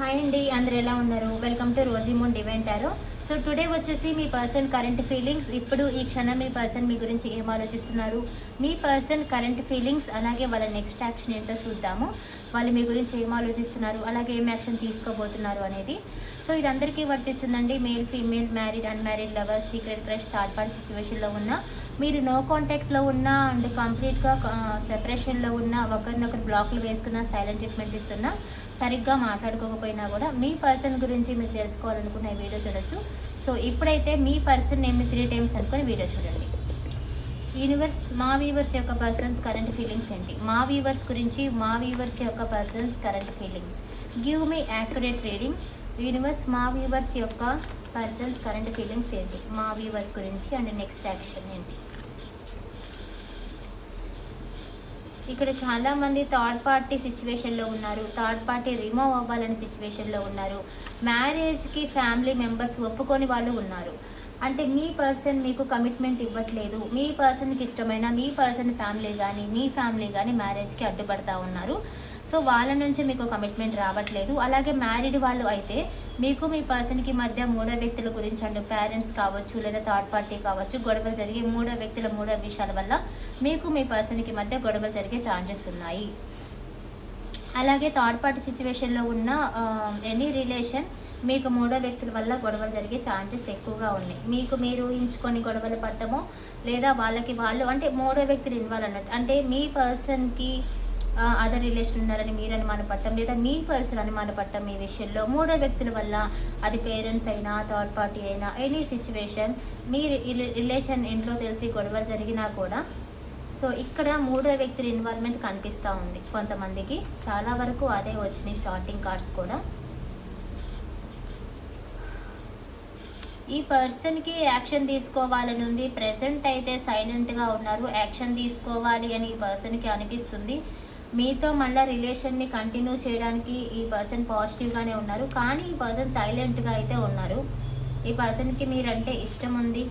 Hi అండి అందరు ఎలా ఉన్నారు? వెల్కమ్ టు రోజీమోన్ డివెంటారో సో టుడే వచ్చేసి మీ పర్సన్ కరెంట్ ఫీలింగ్స్ ఇప్పుడు ఈ క్షణం మీ పర్సన్ మీ గురించి ఏం ఆలోచిస్తున్నారు? మీ పర్సన్ కరెంట్ ఫీలింగ్స్ అలాగే వాళ్ళ నెక్స్ట్ యాక్షన్ ఏంటో చూద్దాము. వాళ్ళు మీ గురించి ఏం ఆలోచిస్తున్నారు? అలాగే ఏం యాక్షన్ తీసుకోబోతున్నారు అనేది. సో ఇది అందరికీ వర్తిస్తుందండి. Male female married unmarried lover secret crush third party సిచ్యువేషన్లో ఉన్న మీరు నో కాంటాక్ట్లో ఉన్న అండ్ కంప్లీట్గా సెపరేషన్లో ఉన్న ఒకరినొకరు బ్లాక్లు వేసుకున్న సైలెంట్ ట్రీట్మెంట్ ఇస్తున్నా సరిగ్గా మాట్లాడుకోకపోయినా కూడా మీ పర్సన్ గురించి మీరు తెలుసుకోవాలనుకున్న వీడియో చూడొచ్చు. సో ఇప్పుడైతే మీ పర్సన్ నేమ్ త్రీ టైమ్స్ అనుకుని వీడియో చూడండి. యూనివర్స్ మా వీవర్స్ యొక్క పర్సన్స్ కరెంట్ ఫీలింగ్స్ ఏంటి? మా వీవర్స్ గురించి మా వీవర్స్ యొక్క persons current feelings give me accurate reading universe మా వీవర్స్ యొక్క పర్సన్స్ కరెంట్ ఫీలింగ్స్ ఏంటి? మా వీవర్స్ గురించి అండ్ నెక్స్ట్ యాక్షన్ ఏంటి? ఇక్కడ చాలామంది థర్డ్ పార్టీ సిచ్యువేషన్లో ఉన్నారు. థర్డ్ పార్టీ రిమూవ్ అవ్వాలని సిచ్యువేషన్లో ఉన్నారు. మ్యారేజ్కి ఫ్యామిలీ మెంబర్స్ ఒప్పుకొని వాళ్ళు ఉన్నారు. అంటే మీ పర్సన్ మీకు కమిట్మెంట్ ఇవ్వట్లేదు. మీ పర్సన్కి ఇష్టమైన మీ పర్సన్ ఫ్యామిలీ కానీ మీ ఫ్యామిలీ కానీ మ్యారేజ్కి అడ్డుపడతా ఉన్నారు. సో వాళ్ళ నుంచి మీకు కమిట్మెంట్ రావట్లేదు. అలాగే మ్యారీడ్ వాళ్ళు అయితే మీకు మీ పర్సన్కి మధ్య మూడో వ్యక్తుల గురించి అండ్ పేరెంట్స్ కావచ్చు లేదా థర్డ్ పార్టీ కావచ్చు గొడవలు జరిగే మూడో వ్యక్తుల మూడో విషయాల వల్ల మీకు మీ పర్సన్కి మధ్య గొడవలు జరిగే ఛాన్సెస్ ఉన్నాయి. అలాగే థర్డ్ పార్టీ సిచ్యువేషన్లో ఉన్న ఎనీ రిలేషన్ మీకు మూడో వ్యక్తుల వల్ల గొడవలు జరిగే ఛాన్సెస్ ఎక్కువగా ఉన్నాయి. మీకు మీరు ఊహించుకొని గొడవలు పడటము లేదా వాళ్ళకి వాళ్ళు అంటే మూడో వ్యక్తులు ఇన్వాల్వ్ అన్నట్టు అంటే మీ పర్సన్కి అదర్ రిలేషన్ ఉన్నారని మీరు అనుమాన పట్టం లేదా మీ పర్సన్ అనుమాన పట్టడం మీ విషయంలో మూడో వ్యక్తుల వల్ల అది పేరెంట్స్ అయినా థర్డ్ పార్టీ అయినా ఎనీ సిచ్యువేషన్ మీ రిలేషన్ ఇంట్లో తెలిసి గొడవ జరిగినా కూడా సో ఇక్కడ మూడో వ్యక్తుల ఇన్వాల్వ్మెంట్ కనిపిస్తూ ఉంది. కొంతమందికి చాలా వరకు అదే వచ్చినాయి స్టార్టింగ్ కార్డ్స్ కూడా. ఈ పర్సన్కి యాక్షన్ తీసుకోవాలని ఉంది. ప్రెసెంట్ అయితే సైలెంట్గా ఉన్నారు. యాక్షన్ తీసుకోవాలి అని ఈ పర్సన్కి అనిపిస్తుంది. మీతో మళ్ళీ రిలేషన్ని కంటిన్యూ చేయడానికి ఈ పర్సన్ పాజిటివ్గానే ఉన్నారు. కానీ ఈ పర్సన్ సైలెంట్గా అయితే ఉన్నారు. ఈ పర్సన్కి మీరంటే ఇష్టం ఉంది.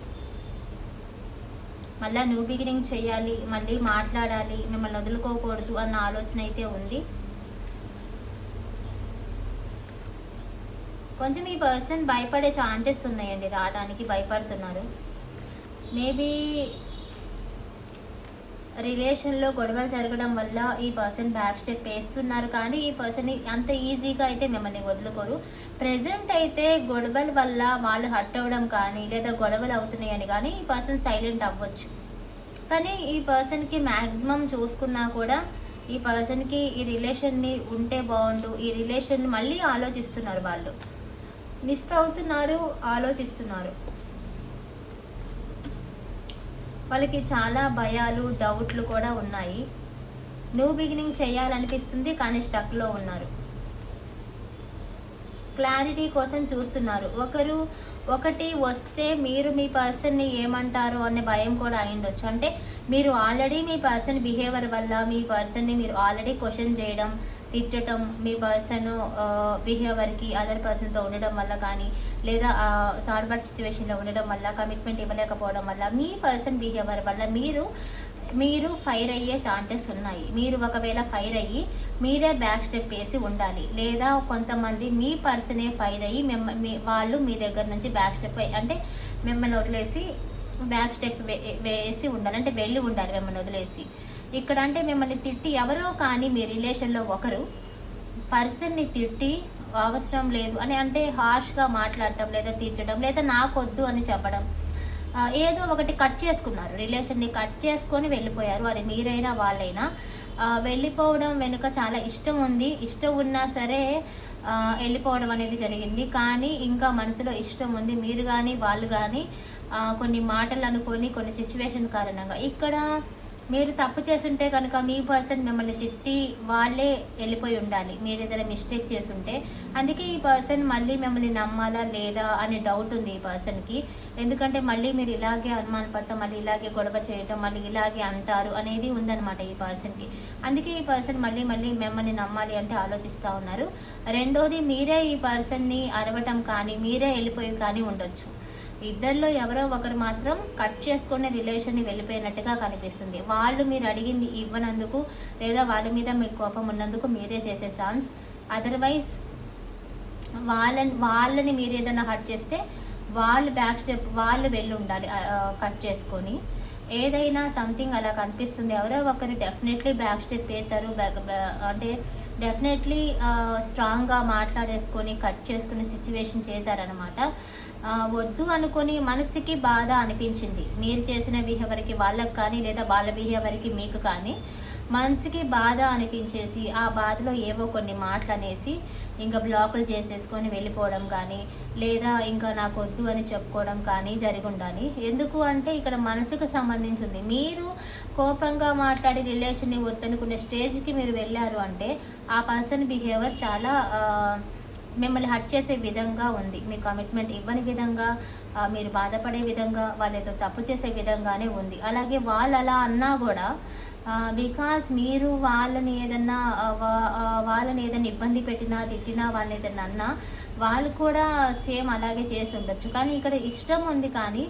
మళ్ళీ న్యూ బిగినింగ్ చేయాలి మళ్ళీ మాట్లాడాలి మిమ్మల్ని వదులుకోకూడదు అన్న ఆలోచన అయితే ఉంది. కొంచెం ఈ పర్సన్ భయపడే ఛాన్సెస్ ఉన్నాయండి రావడానికి భయపడుతున్నారు. మేబీ రిలేషన్లో గొడవలు జరగడం వల్ల ఈ పర్సన్ బ్యాక్ స్టెప్ వేస్తున్నారు. కానీ ఈ పర్సన్ అంత ఈజీగా అయితే మిమ్మల్ని వదులుకోరు. ప్రజెంట్ అయితే గొడవల వల్ల వాళ్ళు హట్ అవ్వడం కానీ లేదా గొడవలు అవుతున్నాయని కానీ ఈ పర్సన్ సైలెంట్ అవ్వచ్చు. కానీ ఈ పర్సన్కి మ్యాక్సిమం చూసుకున్నా కూడా ఈ పర్సన్కి ఈ రిలేషన్ని ఉంటే బాగుండు. ఈ రిలేషన్ మళ్ళీ ఆలోచిస్తున్నారు వాళ్ళు. మిస్ అవుతున్నారు ఆలోచిస్తున్నారు. వాళ్ళకి చాలా భయాలు డౌట్లు కూడా ఉన్నాయి. న్యూ బిగినింగ్ చేయాలనిపిస్తుంది కానీ స్టక్లో ఉన్నారు. క్లారిటీ కోసం చూస్తున్నారు. ఒకరు ఒకటి వస్తే మీరు మీ పర్సన్ని ఏమంటారు అనే భయం కూడా అయిండొచ్చు అంటే మీరు ఆల్రెడీ మీ పర్సన్ బిహేవియర్ వల్ల మీ పర్సన్ని మీరు ఆల్రెడీ క్వశ్చన్ చేయడం తిట్టడం మీ పర్సన్ బిహేవియర్కి అదర్ పర్సన్తో ఉండడం వల్ల కానీ లేదా థర్డ్ పార్ట్ సిచ్యువేషన్లో ఉండడం వల్ల కమిట్మెంట్ ఇవ్వలేకపోవడం వల్ల మీ పర్సన్ బిహేవియర్ వల్ల మీరు మీరు ఫైర్ అయ్యే ఛాన్సెస్ ఉన్నాయి. మీరు ఒకవేళ ఫైర్ అయ్యి మీరే బ్యాక్ స్టెప్ వేసి ఉండాలి. లేదా కొంతమంది మీ పర్సనే ఫైర్ అయ్యి మిమ్మ మీ వాళ్ళు మీ దగ్గర నుంచి బ్యాక్ స్టెప్ అంటే మిమ్మల్ని వదిలేసి బ్యాక్ స్టెప్ వేసి ఉండాలి. అంటే వెళ్ళి ఉండాలి మిమ్మల్ని వదిలేసి. ఇక్కడ అంటే మిమ్మల్ని తిట్టి ఎవరో కానీ మీ రిలేషన్లో ఒకరు పర్సన్ని తిట్టి అవసరం లేదు అని అంటే హార్ష్గా మాట్లాడటం లేదా తిట్టడం లేదా నాకొద్దు అని చెప్పడం ఏదో ఒకటి కట్ చేసుకున్నారు. రిలేషన్ని కట్ చేసుకొని వెళ్ళిపోయారు. అది మీరైనా వాళ్ళైనా. వెళ్ళిపోవడం వెనుక చాలా ఇష్టం ఉంది. ఇష్టం ఉన్నా సరే వెళ్ళిపోవడం అనేది జరిగింది. కానీ ఇంకా మనసులో ఇష్టం ఉంది. మీరు కానీ వాళ్ళు కానీ కొన్ని మాటలు అనుకొని కొన్ని సిచ్యువేషన్ కారణంగా. ఇక్కడ మీరు తప్పు చేస్తుంటే కనుక మీ పర్సన్ మిమ్మల్ని తిట్టి వాళ్ళే వెళ్ళిపోయి ఉండాలి. మీరు ఏదైనా మిస్టేక్ చేస్తుంటే అందుకే ఈ పర్సన్ మళ్ళీ మిమ్మల్ని నమ్మాలా లేదా అనే డౌట్ ఉంది ఈ పర్సన్కి ఎందుకంటే మళ్ళీ మీరు ఇలాగే అనుమాన పడటం మళ్ళీ ఇలాగే గొడవ చేయటం మళ్ళీ ఇలాగే అంటారు అనేది ఉందన్నమాట ఈ పర్సన్కి అందుకే ఈ పర్సన్ మళ్ళీ మళ్ళీ మిమ్మల్ని నమ్మాలి అంటే ఆలోచిస్తూ ఉన్నారు. రెండోది మీరే ఈ పర్సన్ని అరవటం కానీ మీరే వెళ్ళిపోయి కానీ ఉండొచ్చు. ఇద్దరిలో ఎవరో ఒకరు మాత్రం కట్ చేసుకునే రిలేషన్ని వెళ్ళిపోయినట్టుగా కనిపిస్తుంది. వాళ్ళు మీరు అడిగింది ఇవ్వనందుకు లేదా వాళ్ళ మీద మీకు కోపం ఉన్నందుకు మీరే చేసే ఛాన్స్. అదర్వైజ్ వాళ్ళని వాళ్ళని మీరు ఏదైనా హర్ట్ చేస్తే వాళ్ళు బ్యాక్ స్టెప్ వాళ్ళు వెళ్ళి ఉండాలి కట్ చేసుకొని. ఏదైనా సంథింగ్ అలా కనిపిస్తుంది. ఎవరో ఒకరు డెఫినెట్లీ బ్యాక్ స్టెప్ వేశారు. అంటే డెఫినెట్లీ స్ట్రాంగ్గా మాట్లాడేసుకొని కట్ చేసుకునే సిచ్యువేషన్ చేశారనమాట వద్దు అనుకొని మనసుకి బాధ అనిపించింది. మీరు చేసిన బిహేవియర్కి వాళ్ళకి కానీ లేదా వాళ్ళ బిహేవియర్కి మీకు కానీ మనసుకి బాధ అనిపించేసి ఆ బాధలో ఏవో కొన్ని మాటలు అనేసి ఇంకా బ్లాకులు చేసేసుకొని వెళ్ళిపోవడం కానీ లేదా ఇంకా నాకు వద్దు అని చెప్పుకోవడం కానీ జరిగి ఉండాలి ఎందుకు అంటే ఇక్కడ మనసుకు సంబంధించింది. మీరు కోపంగా మాట్లాడి రిలేషన్ని వద్దనుకునే స్టేజ్కి మీరు వెళ్ళారు అంటే ఆ పర్సన్ బిహేవియర్ చాలా మిమ్మల్ని హట్ చేసే విధంగా ఉంది. మీ కమిట్మెంట్ ఇవ్వని విధంగా మీరు బాధపడే విధంగా వాళ్ళు ఏదో తప్పు చేసే విధంగానే ఉంది. అలాగే వాళ్ళు అలా అన్నా కూడా బికాస్ మీరు వాళ్ళని ఏదన్నా వా- వాళ్ళని ఏదైనా ఇబ్బంది పెట్టినా తిట్టినా వాళ్ళని ఏదైనా అన్నా వాళ్ళు కూడా సేమ్ అలాగే చేసి ఉండొచ్చు. కానీ ఇక్కడ ఇష్టం ఉంది కానీ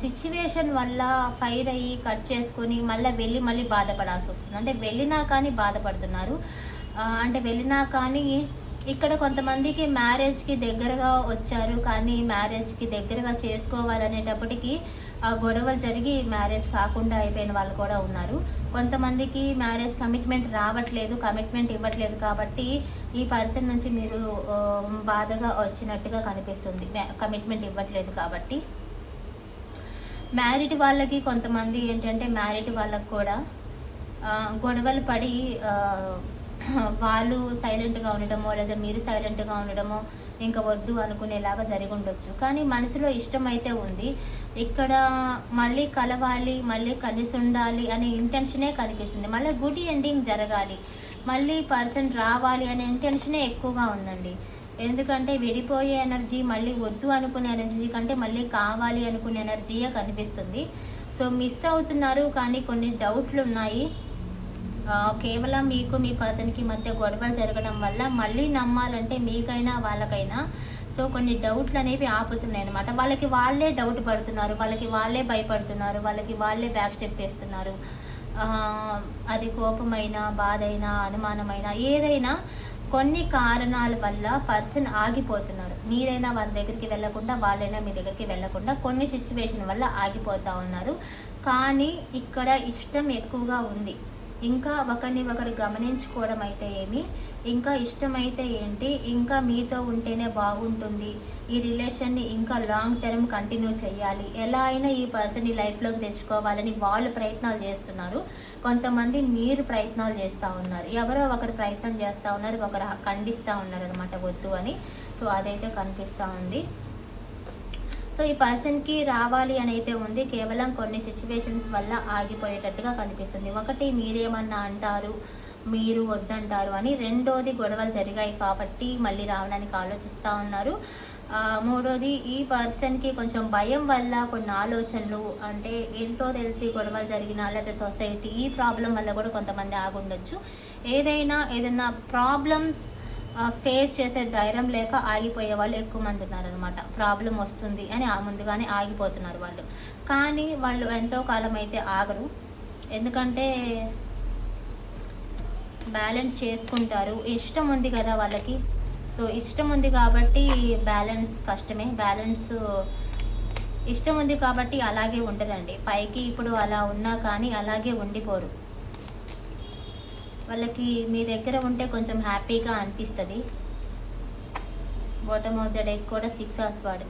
సిచ్యువేషన్ వల్ల ఫైర్ అయ్యి కట్ చేసుకొని మళ్ళీ వెళ్ళి మళ్ళీ బాధపడాల్సి వస్తుంది. అంటే వెళ్ళినా కానీ బాధపడుతున్నారు. అంటే వెళ్ళినా కానీ ఇక్కడ కొంతమందికి మ్యారేజ్కి దగ్గరగా వచ్చారు కానీ మ్యారేజ్కి దగ్గరగా చేసుకోవాలనేటప్పటికి ఆ గొడవలు జరిగి మ్యారేజ్ కాకుండా అయిపోయిన వాళ్ళు కూడా ఉన్నారు. కొంతమందికి మ్యారేజ్ కమిట్మెంట్ రావట్లేదు కమిట్మెంట్ ఇవ్వట్లేదు కాబట్టి ఈ పర్సన్ నుంచి మీరు బాధగా వచ్చినట్టుగా కనిపిస్తుంది. కమిట్మెంట్ ఇవ్వట్లేదు కాబట్టి. మ్యారిడ్ వాళ్ళకి కొంతమంది ఏంటంటే మ్యారిడ్ వాళ్ళకి కూడా గొడవలు పడి వాళ్ళు సైలెంట్గా ఉండడమో లేదా మీరు సైలెంట్గా ఉండడమో ఇంకా వద్దు అనుకునేలాగా జరిగి ఉండొచ్చు. కానీ మనసులో ఇష్టం అయితే ఉంది. ఇక్కడ మళ్ళీ కలవాలి మళ్ళీ కలిసి ఉండాలి అనే ఇంటెన్షనే కనిపిస్తుంది. మళ్ళీ గుడ్ ఎండింగ్ జరగాలి. మళ్ళీ పర్సన్ రావాలి అనే ఇంటెన్షనే ఎక్కువగా ఉందండి. ఎందుకంటే విడిపోయే ఎనర్జీ మళ్ళీ వద్దు అనుకునే ఎనర్జీ కంటే మళ్ళీ కావాలి అనుకునే ఎనర్జీయే కనిపిస్తుంది. సో మిస్ అవుతున్నారు కానీ కొన్ని డౌట్లు ఉన్నాయి కేవలం మీకు మీ పర్సన్కి మధ్య గొడవలు జరగడం వల్ల మళ్ళీ నమ్మాలంటే మీకైనా వాళ్ళకైనా సో కొన్ని డౌట్లు అనేవి ఆపుతున్నాయి అనమాట వాళ్ళకి వాళ్ళే డౌట్ పడుతున్నారు వాళ్ళకి వాళ్ళే భయపడుతున్నారు వాళ్ళకి వాళ్ళే బ్యాక్ స్టెప్ వేస్తున్నారు. అది కోపమైనా బాధైనా అనుమానమైనా ఏదైనా కొన్ని కారణాల వల్ల పర్సన్ ఆగిపోతున్నారు. మీరైనా వాళ్ళ దగ్గరికి వెళ్ళకుండా వాళ్ళైనా మీ దగ్గరికి వెళ్ళకుండా కొన్ని సిచ్యువేషన్ వల్ల ఆగిపోతూ ఉన్నారు. కానీ ఇక్కడ ఇష్టం ఎక్కువగా ఉంది. ఇంకా ఒకరిని ఒకరు గమనించుకోవడం అయితే ఏమి? ఇంకా ఇష్టమైతే ఏంటి? ఇంకా మీతో ఉంటేనే బాగుంటుంది. ఈ రిలేషన్ని ఇంకా లాంగ్ టర్మ్ కంటిన్యూ చేయాలి. ఎలా అయినా ఈ పర్సన్ని లైఫ్లోకి తెచ్చుకోవాలని వాళ్ళు ప్రయత్నాలు చేస్తున్నారు. కొంతమంది మీరు ప్రయత్నాలు చేస్తూ ఉన్నారు. ఎవరో ఒకరు ప్రయత్నం చేస్తూ ఉన్నారు ఒకరు ఖండిస్తూ ఉన్నారు అనమాట వద్దు అని. సో అదైతే కనిపిస్తూ ఉంది. సో ఈ పర్సన్కి రావాలి అని అయితే ఉంది కేవలం కొన్ని సిచ్యువేషన్స్ వల్ల ఆగిపోయేటట్టుగా కనిపిస్తుంది. ఒకటి మీరేమన్నా అంటారు? మీరు వద్దంటారు? అని. రెండోది గొడవలు జరిగాయి కాబట్టి మళ్ళీ రావడానికి ఆలోచిస్తూ ఉన్నారు. మూడోది ఈ పర్సన్కి కొంచెం భయం వల్ల కొన్ని ఆలోచనలు అంటే ఏంటో తెలిసి గొడవలు జరిగినా లేదా సొసైటీ ఈ ప్రాబ్లం వల్ల కూడా కొంతమంది ఆగుండొచ్చు. ఏదైనా ఏదైనా ప్రాబ్లమ్స్ ఫేస్ చేసే ధైర్యం లేక ఆగిపోయే వాళ్ళు ఎక్కువ మంది ఉన్నారనమాట ప్రాబ్లం వస్తుంది అని ఆ ముందుగానే ఆగిపోతున్నారు వాళ్ళు. కానీ వాళ్ళు ఎంతో కాలం అయితే ఆగరు. ఎందుకంటే బ్యాలెన్స్ చేసుకుంటారు. ఇష్టం ఉంది కదా వాళ్ళకి. సో ఇష్టం ఉంది కాబట్టి బ్యాలెన్స్ కష్టమే. బ్యాలెన్స్ ఇష్టం ఉంది కాబట్టి అలాగే ఉండరండి. పైకి ఇప్పుడు అలా ఉన్నా కానీ అలాగే ఉండిపోరు. వాళ్ళకి మీ దగ్గర ఉంటే కొంచెం హ్యాపీగా అనిపిస్తుంది. బాటమ్ ఆఫ్ ద డెక్ కూడా సిక్స్ అవర్స్ వాడు.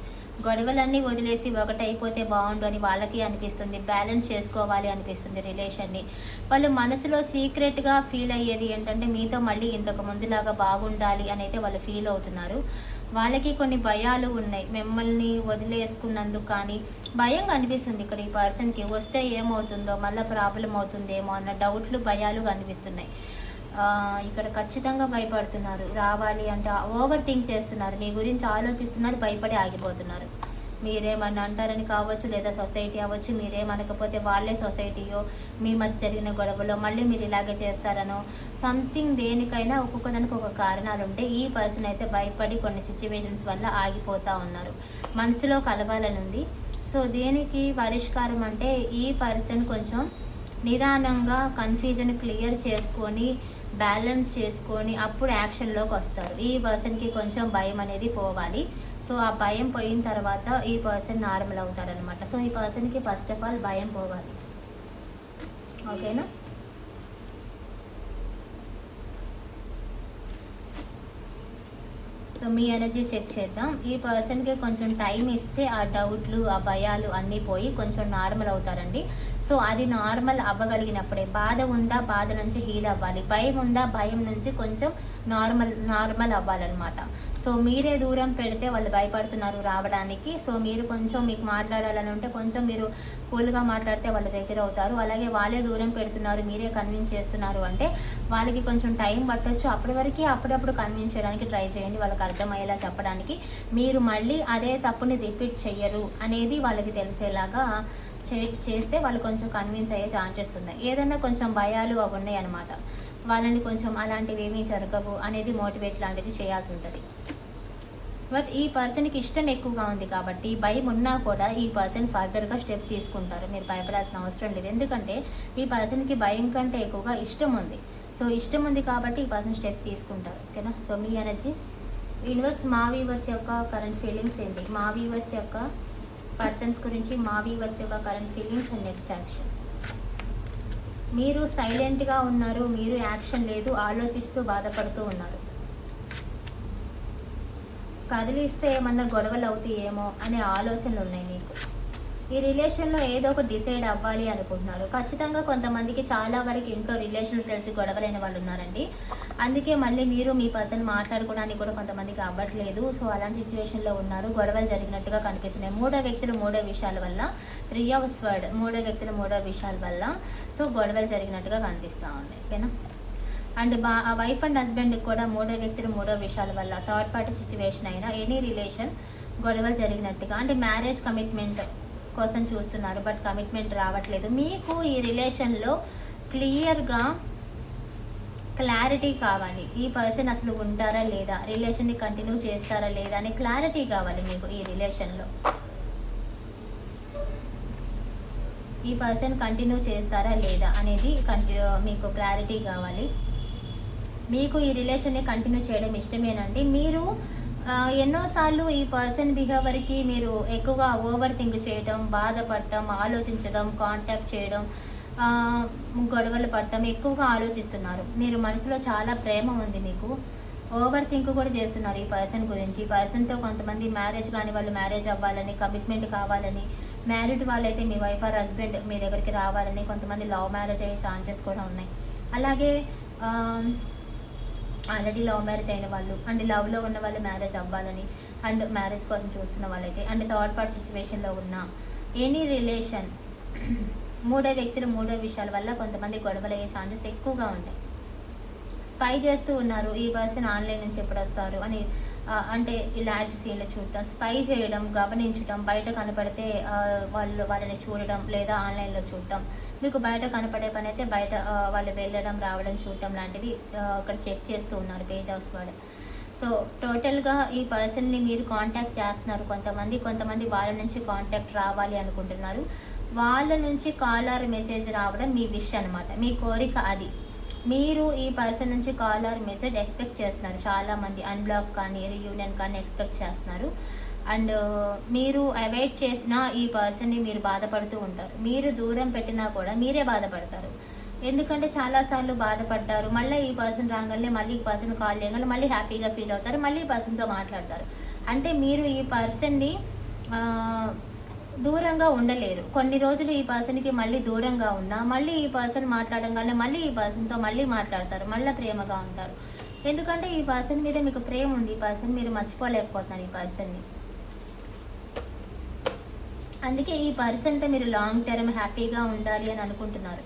గొడవలన్నీ వదిలేసి ఒకటైపోతే బాగుండు అని వాళ్ళకి అనిపిస్తుంది. బ్యాలెన్స్ చేసుకోవాలి అనిపిస్తుంది రిలేషన్ని వాళ్ళు మనసులో సీక్రెట్గా ఫీల్ అయ్యేది ఏంటంటే మీతో మళ్ళీ ఇంతకు ముందులాగా బాగుండాలి అని అయితే వాళ్ళు ఫీల్ అవుతున్నారు. వాళ్ళకి కొన్ని భయాలు ఉన్నాయి. మిమ్మల్ని వదిలేసుకున్నందుకు కానీ భయం కనిపిస్తుంది ఇక్కడ ఈ పర్సన్కి వస్తే ఏమవుతుందో మళ్ళీ ప్రాబ్లం అవుతుందేమో అన్న డౌట్లు భయాలు కనిపిస్తున్నాయి ఇక్కడ ఖచ్చితంగా భయపడుతున్నారు. రావాలి అంటే ఓవర్ థింక్ చేస్తున్నారు. మీ గురించి ఆలోచిస్తున్నారు భయపడి ఆగిపోతున్నారు. మీరేమన్నా అంటారని కావచ్చు లేదా సొసైటీ అవ్వచ్చు మీరేమనకపోతే వాళ్ళే సొసైటీయో మీ మధ్య జరిగిన గొడవలో మళ్ళీ మీరు ఇలాగే చేస్తారనో సంథింగ్ దేనికైనా ఒక్కొక్క దానికి ఒక కారణాలు ఉంటాయి ఈ పర్సన్ అయితే భయపడి కొన్ని సిచ్యువేషన్స్ వల్ల ఆగిపోతూ ఉన్నారు. మనసులో కలవాలని ఉంది సో దేనికి పరిష్కారం అంటే ఈ పర్సన్ కొంచెం నిదానంగా కన్ఫ్యూజన్ క్లియర్ చేసుకొని బ్యాలెన్స్ చేసుకొని అప్పుడు యాక్షన్లోకి వస్తారు. ఈ పర్సన్కి కొంచెం భయం అనేది పోవాలి. సో ఆ భయం పోయిన తర్వాత ఈ పర్సన్ నార్మల్ అవుతారనమాట సో ఈ పర్సన్కి ఫస్ట్ ఆఫ్ ఆల్ భయం పోవాలి. ఓకేనా? సో మీ ఎనర్జీ చెక్ చేద్దాం. ఈ పర్సన్కి కొంచెం టైం ఇస్తే ఆ డౌట్లు ఆ భయాలు అన్నీ పోయి కొంచెం నార్మల్ అవుతారండి. సో అది నార్మల్ అవ్వగలిగినప్పుడే. బాధ ఉందా బాధ నుంచి హీల్ అవ్వాలి. భయం ఉందా భయం నుంచి కొంచెం నార్మల్ నార్మల్ అవ్వాలన్నమాట. సో మీరే దూరం పెడితే వాళ్ళు భయపడుతున్నారు రావడానికి. సో మీరు కొంచెం మీకు మాట్లాడాలని ఉంటే కొంచెం మీరు కూల్గా మాట్లాడితే వాళ్ళ దగ్గర అవుతారు. అలాగే వాళ్ళే దూరం పెడుతున్నారు మీరే కన్విన్స్ చేస్తున్నారు అంటే వాళ్ళకి కొంచెం టైం పట్టొచ్చు. అప్పటి వరకు అప్పుడప్పుడు కన్విన్స్ చేయడానికి ట్రై చేయండి. వాళ్ళకి అర్థమయ్యేలా చెప్పడానికి. మీరు మళ్ళీ అదే తప్పుని రిపీట్ చెయ్యరు అనేది వాళ్ళకి తెలిసేలాగా చేస్తే వాళ్ళు కొంచెం కన్విన్స్ అయ్యే ఛాన్సెస్ ఉన్నాయి. ఏదైనా కొంచెం భయాలు అవి ఉన్నాయి అనమాట వాళ్ళని కొంచెం అలాంటివి ఏమీ జరగవు అనేది మోటివేట్ లాంటిది చేయాల్సి ఉంటుంది. బట్ ఈ పర్సన్కి ఇష్టం ఎక్కువగా ఉంది కాబట్టి భయం ఉన్నా కూడా ఈ పర్సన్ ఫర్దర్గా స్టెప్ తీసుకుంటారు. మీరు భయపడాల్సిన అవసరం లేదు. ఎందుకంటే ఈ పర్సన్కి భయం కంటే ఎక్కువగా ఇష్టం ఉంది. సో ఇష్టం ఉంది కాబట్టి ఈ పర్సన్ స్టెప్ తీసుకుంటారు. ఓకేనా సో మీ ఎనర్జీస్ యూనివర్స్ మా వీవర్స్ యొక్క కరెంట్ ఫీలింగ్స్ ఏంటి? మా వీవర్స్ యొక్క పర్సన్స్ గురించి మా వీవర్స్ యొక్క current feelings and next action మీరు సైలెంట్గా ఉన్నారు మీరు యాక్షన్ లేదు ఆలోచిస్తూ బాధపడుతూ ఉన్నారు. కదిలిస్తే ఏమన్నా గొడవలు అవుతాయేమో అనే ఆలోచనలు ఉన్నాయి మీకు. ఈ రిలేషన్లో ఏదో ఒక డిసైడ్ అవ్వాలి అనుకుంటున్నారు. ఖచ్చితంగా కొంతమందికి చాలా వరకు ఇంట్లో రిలేషన్లు తెలిసి గొడవలైన వాళ్ళు ఉన్నారండి. అందుకే మళ్ళీ మీరు మీ పర్సన్ మాట్లాడుకోవడానికి కూడా కొంతమందికి అవ్వట్లేదు. సో అలాంటి సిచ్యువేషన్లో ఉన్నారు. గొడవలు జరిగినట్టుగా కనిపిస్తున్నాయి. మూడో వ్యక్తులు మూడో విషయాల వల్ల త్రీ అవర్స్ వర్డ్ మూడో వ్యక్తులు మూడో విషయాల వల్ల సో గొడవలు జరిగినట్టుగా కనిపిస్తూ ఉన్నాయి. ఓకేనా? అండ్ బా ఆ వైఫ్ అండ్ హస్బెండ్కి కూడా మూడో వ్యక్తులు మూడో విషయాల వల్ల థర్డ్ పార్టీ సిచ్యువేషన్ అయినా ఎనీ రిలేషన్ గొడవలు జరిగినట్టుగా అంటే మ్యారేజ్ కమిట్మెంట్ కోసం చూస్తున్నారు బట్ కమిట్మెంట్ రావట్లేదు. మీకు ఈ రిలేషన్లో క్లియర్గా క్లారిటీ కావాలి. ఈ పర్సన్ అసలు ఉంటారా లేదా? రిలేషన్ని కంటిన్యూ చేస్తారా లేదా అని క్లారిటీ కావాలి మీకు ఈ రిలేషన్లో. ఈ పర్సన్ కంటిన్యూ చేస్తారా లేదా అనేది కంటిన్యూ మీకు క్లారిటీ కావాలి. మీకు ఈ రిలేషన్ని కంటిన్యూ చేయడం ఇష్టమేనండి. మీరు ఎన్నోసార్లు ఈ పర్సన్ బిహేవియర్కి మీరు ఎక్కువగా ఓవర్ థింక్ చేయడం బాధపడటం ఆలోచించడం కాంటాక్ట్ చేయడం గొడవలు పడటం ఎక్కువగా ఆలోచిస్తున్నారు. మీరు మనసులో చాలా ప్రేమ ఉంది మీకు. ఓవర్ థింక్ కూడా చేస్తున్నారు ఈ పర్సన్ గురించి. ఈ పర్సన్తో కొంతమంది మ్యారేజ్ కానీ వాళ్ళు మ్యారేజ్ అవ్వాలని కమిట్మెంట్ కావాలని మ్యారీడ్ వాళ్ళైతే మీ వైఫ్ ఆర్ హస్బెండ్ మీ దగ్గరికి రావాలని కొంతమంది లవ్ మ్యారేజ్ అయ్యే ఛాన్సెస్ కూడా ఉన్నాయి. అలాగే ఆల్రెడీ లవ్ మ్యారేజ్ అయిన వాళ్ళు అండ్ లవ్లో ఉన్న వాళ్ళు మ్యారేజ్ అవ్వాలని అండ్ మ్యారేజ్ కోసం చూస్తున్న వాళ్ళైతే అండ్ థర్డ్ పార్ట్ సిచ్యువేషన్లో ఉన్న ఎనీ రిలేషన్ మూడో వ్యక్తులు మూడో విషయాల వల్ల కొంతమంది గొడవలు అయ్యే ఛాన్సెస్ ఎక్కువగా ఉంటాయి. స్పై చేస్తూ ఉన్నారు ఈ పర్సన్ ఆన్లైన్ నుంచి ఎప్పుడు వస్తారు అని అంటే ఇలాంటి సీన్లు చూడటం స్పై చేయడం గమనించడం బయట కనపడితే వాళ్ళు వాళ్ళని చూడడం లేదా ఆన్లైన్లో చూడటం. మీకు బయట కనపడే పని అయితే బయట వాళ్ళు వెళ్ళడం రావడం చూడటం లాంటివి అక్కడ చెక్ చేస్తూ ఉన్నారు పేజ్ హౌస్ వాళ్ళు. సో టోటల్గా ఈ పర్సన్ని మీరు కాంటాక్ట్ చేస్తున్నారు కొంతమంది కొంతమంది వాళ్ళ నుంచి కాంటాక్ట్ రావాలి అనుకుంటున్నారు. వాళ్ళ నుంచి కాల్ ఆర్ మెసేజ్ రావడం మీ విష్ అనమాట మీ కోరిక అది. మీరు ఈ పర్సన్ నుంచి కాల్ ఆర్ మెసేజ్ ఎక్స్పెక్ట్ చేస్తున్నారు. చాలామంది అన్బ్లాక్ కానీ రియూనియన్ కానీ ఎక్స్పెక్ట్ చేస్తున్నారు. అండ్ మీరు అవాయిడ్ చేసిన ఈ పర్సన్ని మీరు బాధపడుతూ ఉంటారు. మీరు దూరం పెట్టినా కూడా మీరే బాధపడతారు. ఎందుకంటే చాలాసార్లు బాధపడ్డారు. మళ్ళీ ఈ పర్సన్ రాగానే మళ్ళీ ఈ పర్సన్ కాల్ చేయగలరు మళ్ళీ హ్యాపీగా ఫీల్ అవుతారు. మళ్ళీ ఈ పర్సన్తో మాట్లాడతారు. అంటే మీరు ఈ పర్సన్ని దూరంగా ఉండలేరు. కొన్ని రోజులు ఈ పర్సన్కి మళ్ళీ దూరంగా ఉన్నా మళ్ళీ ఈ పర్సన్ మాట్లాడంగానే మళ్ళీ ఈ పర్సన్తో మళ్ళీ మాట్లాడతారు మళ్ళీ ప్రేమగా ఉంటారు. ఎందుకంటే ఈ పర్సన్ మీద మీకు ప్రేమ ఉంది ఈ పర్సన్ మీరు మర్చిపోలేకపోతున్నారు ఈ పర్సన్ని. అందుకే ఈ పర్సన్తో మీరు లాంగ్ టర్మ్ హ్యాపీగా ఉండాలి అని అనుకుంటున్నారు.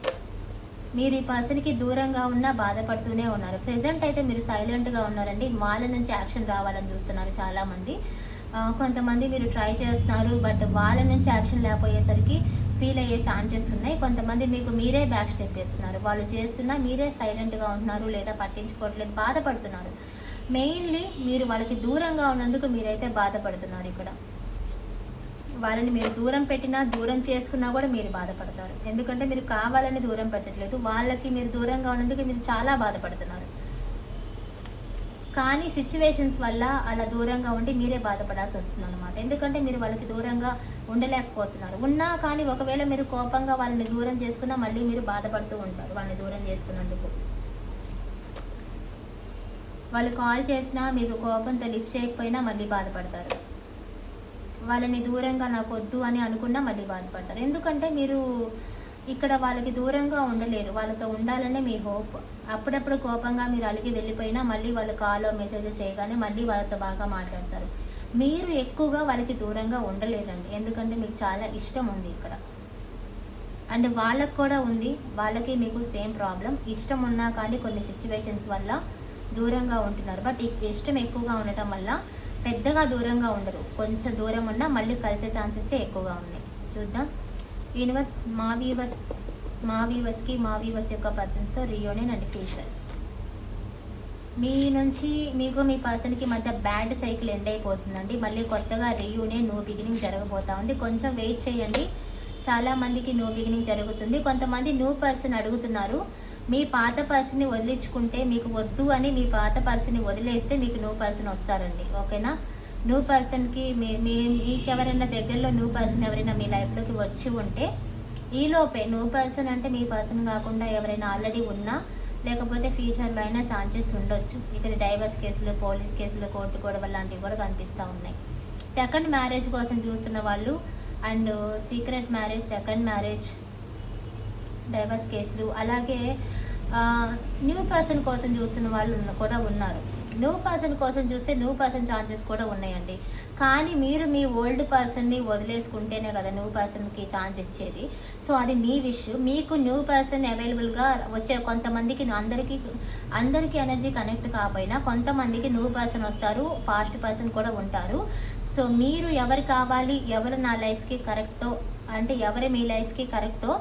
మీరు ఈ పర్సన్కి దూరంగా ఉన్నా బాధపడుతూనే ఉన్నారు. ప్రెసెంట్ అయితే మీరు సైలెంట్గా ఉన్నారండి. వాళ్ళ నుంచి యాక్షన్ రావాలని చూస్తున్నారు చాలామంది. కొంతమంది మీరు ట్రై చేస్తున్నారు బట్ వాళ్ళ నుంచి యాక్షన్ లేకపోయేసరికి ఫీల్ అయ్యే ఛాన్సెస్ ఉన్నాయి. కొంతమంది మీకు మీరే బ్యాక్ స్టెప్ వేస్తున్నారు వాళ్ళు చేస్తున్నా మీరే సైలెంట్గా ఉంటున్నారు లేదా పట్టించుకోవట్లేదు బాధపడుతున్నారు. మెయిన్లీ మీరు వాళ్ళకి దూరంగా ఉన్నందుకు మీరైతే బాధపడుతున్నారు ఇక్కడ. వాళ్ళని మీరు దూరం పెట్టినా దూరం చేసుకున్నా కూడా మీరు బాధపడతారు. ఎందుకంటే మీరు కావాలని దూరం పెట్టట్లేదు. వాళ్ళకి మీరు దూరంగా ఉన్నందుకు మీరు చాలా బాధపడుతున్నారు. కానీ సిచ్యువేషన్స్ వల్ల అలా దూరంగా ఉండి మీరే బాధపడాల్సి వస్తుంది అనమాట ఎందుకంటే మీరు వాళ్ళకి దూరంగా ఉండలేకపోతున్నారు. ఉన్నా కానీ ఒకవేళ మీరు కోపంగా వాళ్ళని దూరం చేసుకున్నా మళ్ళీ మీరు బాధపడుతూ ఉంటారు వాళ్ళని దూరం చేసుకున్నందుకు. వాళ్ళు కాల్ చేసినా మీరు కోపంతో లిఫ్ట్ చేయకపోయినా మళ్ళీ బాధపడతారు. వాళ్ళని దూరంగా నాకు వద్దు అని అనుకున్నా మళ్ళీ బాధపడతారు. ఎందుకంటే మీరు ఇక్కడ వాళ్ళకి దూరంగా ఉండలేరు. వాళ్ళతో ఉండాలనే మీ హోప్. అప్పుడప్పుడు కోపంగా మీరు అలిగి వెళ్ళిపోయినా మళ్ళీ వాళ్ళు కాల్ మెసేజ్ చేయగానే మళ్ళీ వాళ్ళతో బాగా మాట్లాడతారు. మీరు ఎక్కువగా వాళ్ళకి దూరంగా ఉండలేరండి. ఎందుకంటే మీకు చాలా ఇష్టం ఉంది ఇక్కడ. అండ్ వాళ్ళకు కూడా ఉంది. వాళ్ళకి మీకు సేమ్ ప్రాబ్లం ఇష్టం ఉన్నా కానీ కొన్ని సిచ్యువేషన్స్ వల్ల దూరంగా ఉంటున్నారు. బట్ ఇష్టం ఎక్కువగా ఉండటం వల్ల పెద్దగా దూరంగా ఉండరు. కొంచెం దూరం ఉన్నా మళ్ళీ కలిసే ఛాన్సెస్ ఎక్కువగా ఉన్నాయి. చూద్దాం. యూనివర్స్ మా వీవర్స్ మా వీవర్స్కి మా వీవర్స్ యొక్క పర్సన్స్తో రియూనియన్ అండ్ ఫ్యూచర్ మీ నుంచి మీకు మీ పర్సన్కి మధ్య బ్యాడ్ సైకిల్ ఎండ్ అయిపోతుందండి. మళ్ళీ కొత్తగా రీయూనియన్ నో బిగినింగ్ జరగబోతా ఉంది. కొంచెం వెయిట్ చేయండి. చాలామందికి నో బిగినింగ్ జరుగుతుంది. కొంతమంది న్యూ పర్సన్ అడుగుతున్నారు. మీ పాత పర్సన్ని వదిలించుకుంటే మీకు వద్దు అని మీ పాత పర్సన్ని వదిలేస్తే మీకు న్యూ పర్సన్ వస్తారండి. ఓకేనా న్యూ పర్సన్కి మీ మీ మీకు ఎవరైనా దగ్గరలో న్యూ పర్సన్ ఎవరైనా మీ లైఫ్లోకి వచ్చి ఉంటే ఈలోపే న్యూ పర్సన్ అంటే మీ పర్సన్ కాకుండా ఎవరైనా ఆల్రెడీ ఉన్నా లేకపోతే ఫ్యూచర్లో అయినా ఛాన్సెస్ ఉండొచ్చు. ఇక్కడ డైవర్స్ కేసులు పోలీస్ కేసులు కోర్టు గొడవ లాంటివి కూడా కనిపిస్తూ ఉన్నాయి. సెకండ్ మ్యారేజ్ కోసం చూస్తున్న వాళ్ళు and secret marriage second marriage divorce కేసులు. అలాగే న్యూ పర్సన్ కోసం చూస్తున్న వాళ్ళు కూడా ఉన్నారు. న్యూ పర్సన్ కోసం చూస్తే న్యూ పర్సన్ ఛాన్సెస్ కూడా ఉన్నాయండి. కానీ మీరు మీ ఓల్డ్ పర్సన్ని వదిలేసుకుంటేనే కదా న్యూ పర్సన్కి ఛాన్స్ ఇచ్చేది. సో అది మీ విష్. మీకు న్యూ పర్సన్ అవైలబుల్గా వచ్చే కొంతమందికి అందరికీ అందరికీ ఎనర్జీ కనెక్ట్ కాకపోయినా కొంతమందికి న్యూ పర్సన్ వస్తారు పాస్ట్ పర్సన్ కూడా ఉంటారు. సో మీరు ఎవరు కావాలి ఎవరు నా లైఫ్కి కరెక్టో అంటే ఎవరు మీ లైఫ్కి కరెక్టో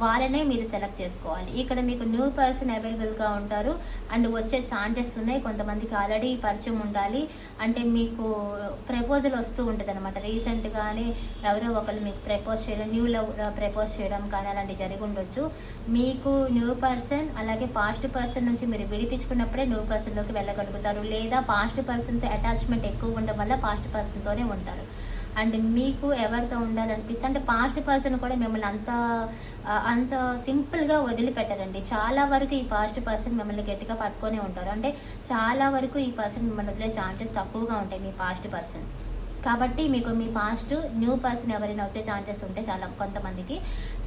వాళ్ళనే మీరు సెలెక్ట్ చేసుకోవాలి. ఇక్కడ మీకు న్యూ పర్సన్ అవైలబుల్గా ఉంటారు. అండ్ వచ్చే ఛాన్సెస్ ఉన్నాయి. కొంతమందికి ఆల్రెడీ పరిచయం ఉండాలి. అంటే మీకు ప్రపోజల్ వస్తూ ఉంటుంది అనమాట రీసెంట్గానే ఎవరో ఒకరు మీకు ప్రపోజ్ చేయడం న్యూ లవ్ ప్రపోజ్ చేయడం కానీ అలాంటివి జరిగి ఉండొచ్చు. మీకు న్యూ పర్సన్ అలాగే పాస్ట్ పర్సన్ నుంచి మీరు విడిపించుకున్నప్పుడే న్యూ పర్సన్లోకి వెళ్ళగలుగుతారు. లేదా పాస్ట్ పర్సన్తో అటాచ్మెంట్ ఎక్కువ ఉండడం వల్ల పాస్ట్ పర్సన్తోనే ఉంటారు. అండ్ మీకు ఎవరితో ఉండాలనిపిస్తే అంటే పాస్ట్ పర్సన్ కూడా మిమ్మల్ని అంత అంత సింపుల్గా వదిలిపెట్టరండి. చాలా వరకు ఈ పాస్ట్ పర్సన్ మిమ్మల్ని గట్టిగా పట్టుకొని ఉంటారు. అంటే చాలా వరకు ఈ పర్సన్ మిమ్మల్ని వదిలే ఛాన్సెస్ తక్కువగా ఉంటాయి మీ పాస్ట్ పర్సన్ కాబట్టి మీకు మీ పాస్ట్ న్యూ పర్సన్ ఎవరైనా వచ్చే ఛాన్సెస్ ఉంటాయి చాలా కొంతమందికి.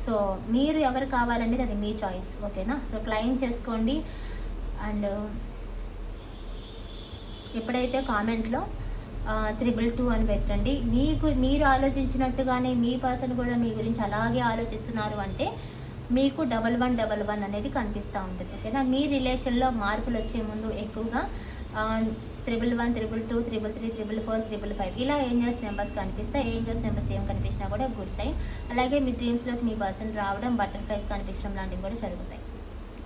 సో మీరు ఎవరు కావాలనేది అది మీ చాయిస్ ఓకేనా సో క్లైమ్ చేసుకోండి. అండ్ ఎప్పుడైతే కామెంట్లో త్రిబుల్ టూ అని పెట్టండి. మీకు మీరు ఆలోచించినట్టుగానే మీ పర్సన్ కూడా మీ గురించి అలాగే ఆలోచిస్తున్నారు అంటే మీకు డబల్ వన్ డబల్ వన్ అనేది కనిపిస్తూ ఉంటుంది. ఓకేనా? మీ రిలేషన్లో మార్పులు వచ్చే ముందు ఎక్కువగా triple one triple two triple three triple four triple five ఇలా ఏంజల్స్ నెంబర్స్ కనిపిస్తాయి. ఏంజల్స్ నెంబర్స్ ఏం కనిపించినా కూడా గుడ్ సైన్ అలాగే మీ డ్రీమ్స్లోకి మీ పర్సన్ రావడం బటర్ఫ్లైస్ కనిపించడం లాంటివి కూడా జరుగుతాయి.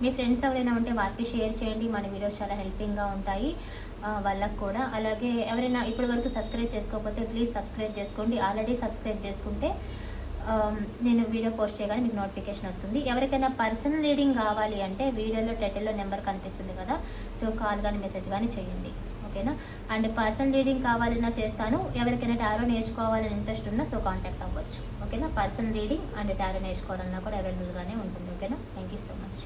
మీ ఫ్రెండ్స్ ఎవరైనా ఉంటే వారికి షేర్ చేయండి. మన వీడియోస్ చాలా హెల్పింగ్గా ఉంటాయి. వాళ్ళకు కూడా. అలాగే ఎవరైనా ఇప్పటి వరకు సబ్స్క్రైబ్ చేసుకోకపోతే ప్లీజ్ సబ్స్క్రైబ్ చేసుకోండి. ఆల్రెడీ సబ్స్క్రైబ్ చేసుకుంటే నేను వీడియో పోస్ట్ చేయగానే మీకు నోటిఫికేషన్ వస్తుంది. ఎవరికైనా పర్సనల్ రీడింగ్ కావాలి అంటే వీడియోలో టైటిల్లో నెంబర్ కనిపిస్తుంది కదా. సో కాల్ కానీ మెసేజ్ కానీ చేయండి. ఓకేనా అండ్ పర్సనల్ రీడింగ్ కావాలన్నా చేస్తాను. ఎవరికైనా టారో నేర్చుకోవాలని ఇంట్రెస్ట్ ఉన్నా సో కాంటాక్ట్ అవ్వచ్చు. ఓకేనా పర్సనల్ రీడింగ్ అండ్ టారో నేర్చుకోవాలన్నా కూడా అవైలబుల్గానే ఉంటుంది. ఓకేనా థ్యాంక్ యూ సో మచ్